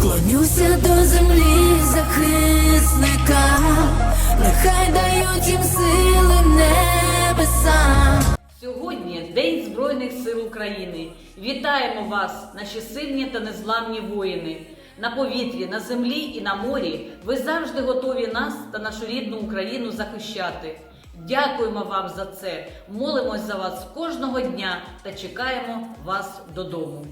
Клонюся до землі захисника, нехай дають їм сили небеса. Сьогодні День Збройних сил України. Вітаємо вас, наші сильні та незламні воїни. На повітрі, на землі і на морі ви завжди готові нас та нашу рідну Україну захищати. Дякуємо вам за це. Молимось за вас кожного дня та чекаємо вас додому.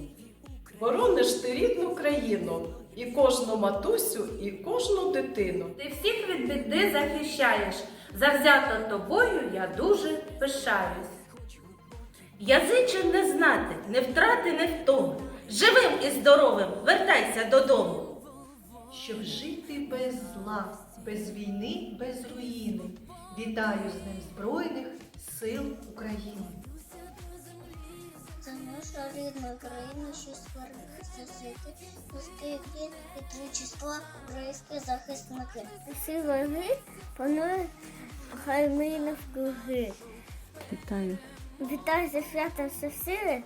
Борониш ти рідну країну, і кожну матусю, і кожну дитину. Ти всіх від біди захищаєш. Завзято тобою я дуже пишаюсь. Язиче не знати, не втрати, не втому. Живим і здоровим вертайся додому. щоб жити без зла, без війни, без руїни. Вітаю з ним Збройних сил України. За нашу рідну країну, що створилася жити, пусти дві і три числа українські захисники. Всі вороги панують хай ми навкруги. Вітаю. Вітаю за святом всесили,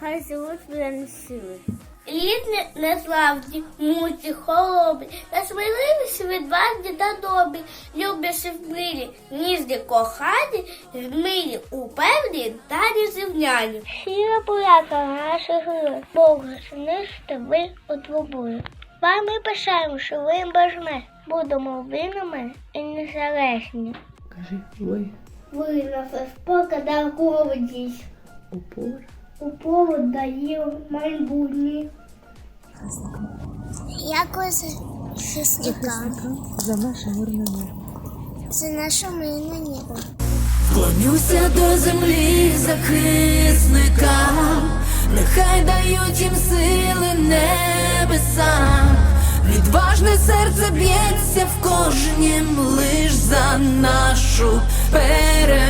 хай живуть воєнні сили. Рідні незламні, муті, холоби, насміливіші відважні та добрі, любіші в мирі, ніжні кохані, в милі упевні та незрівняні. Щира поляка наших героїв, Бог знищити ви отрубує. Вами пишаємо, що ви бажне, будемо винними і незалежні. Кажи, ви Ви нас спока да гордість. упор. У повод дає майбутнє. Якось захисника За наше мирне небо. за нашу мирне небо. Клонюся до землі захисника, нехай дають їм сили небеса. Відважне серце б'ється в кожнім лиш за нашу перемогу.